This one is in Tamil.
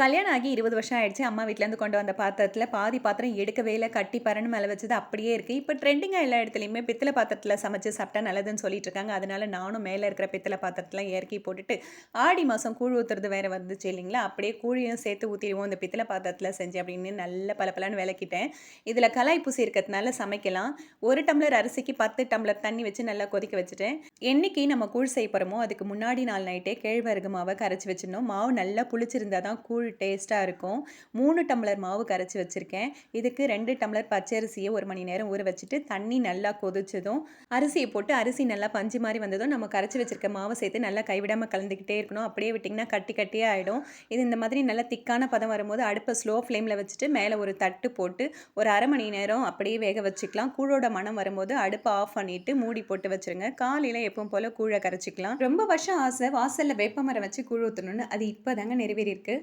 கல்யாணம் ஆகி இருபது வருஷம் ஆயிடுச்சு. அம்மா வீட்டிலேருந்து கொண்டு வந்த பாத்திரத்தில் பாதி பாத்திரம் எடுக்கவே இல்லை. கட்டி பரன்னு மேலே வச்சது அப்படியே இருக்குது இப்போ ட்ரெண்டிங்காக எல்லா இடத்துலையுமே பித்தளை பாத்திரத்தில் சமைச்சு சாப்பிட்டா நல்லதுன்னு சொல்லிட்டு இருக்காங்க. அதனால நானும் மேலே இருக்கிற பித்தளை பாத்திரத்தில் இறக்கி போட்டுட்டு ஆடி மாதம் கூழ் ஊற்றுறது வேறு வந்துச்சு இல்லைங்களா? அப்படியே கூழியும் சேர்த்து ஊற்றிடுவோம் இந்த பித்தளை பாத்திரத்தில் செஞ்சு அப்படின்னு நல்ல பளபளன்னு விளக்கிட்டேன். இதில் கலாய் பூசி இருக்கிறதுனால சமைக்கலாம். ஒரு டம்ளர் அரிசிக்கு பத்து டம்ளர் தண்ணி வச்சு நல்லா கொதிக்க வச்சுட்டேன். என்றைக்கு நம்ம கூழ் செய்ய போகிறோமோ அதுக்கு முன்னாடி நாள் நைட்டே கேழ்வரகு மாவை கரைச்சி வச்சிடணும். மாவு நல்லா புளிச்சிருந்தா தான் கூழ் டேஸ்ட்டாக இருக்கும். மூணு டம்ளர் மாவு கரைச்சி வச்சுருக்கேன். இதுக்கு ரெண்டு டம்ளர் பச்சரிசியை ஒரு மணி நேரம் ஊற வச்சுட்டு தண்ணி நல்லா கொதிச்சதும் அரிசியை போட்டு அரிசி நல்லா பஞ்சு மாதிரி வந்ததும் நம்ம கரைச்சி வச்சுருக்க மாவை சேர்த்து நல்லா கைவிடாமல் கலந்துக்கிட்டே இருக்கணும். அப்படியே விட்டிங்கன்னா கட்டி கட்டியே ஆகிடும் இது இந்த மாதிரி நல்லா திக்கான பதம் வரும்போது அடுப்பை ஸ்லோ ஃப்ளேமில் வச்சுட்டு மேலே ஒரு தட்டு போட்டு ஒரு அரை மணி நேரம் அப்படியே வேக வச்சுக்கலாம். கூழோட மனம் வரும்போது அடுப்பை ஆஃப் பண்ணிவிட்டு மூடி போட்டு வச்சுருங்க. காலையில் எப்பவும் போல் கூழை கரைச்சிக்கலாம். ரொம்ப வருஷம் ஆசை வாசலில் வேப்ப மரம் வச்சு கூழ் ஊற்றணும்னு அது இப்போ தாங்க நிறைவேறியிருக்கு.